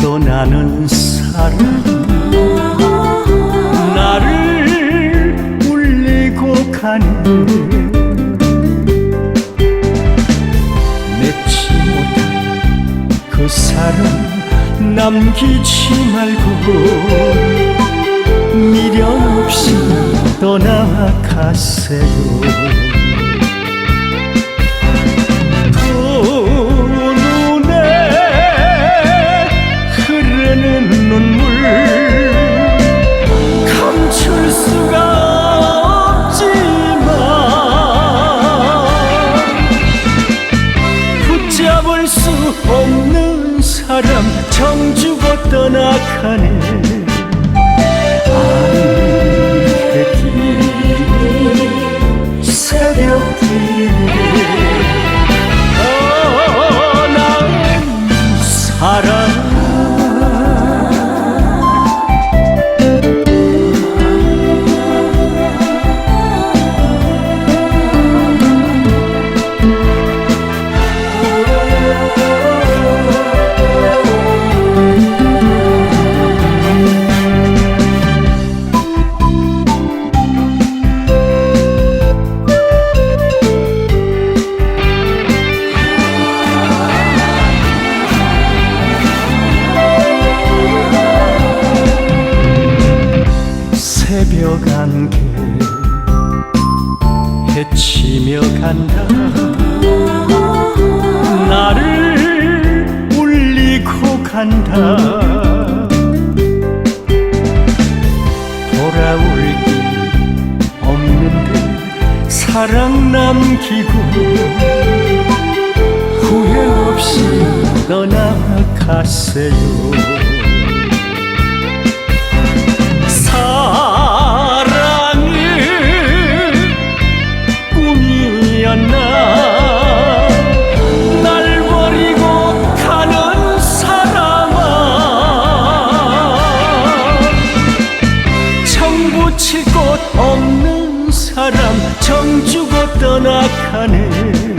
떠나는 사람 나를 울리고 가네. 맺지 못한 그 사람 남기지 말고 미련 없이 떠나가세요 없는 사람 정주고 떠나가네 치며 간다. 나를 울리고 간다. 돌아올 길 없는데 사랑 남기고 후회 없이 떠나가세요 곳 없는 사람 정 주고 떠나가네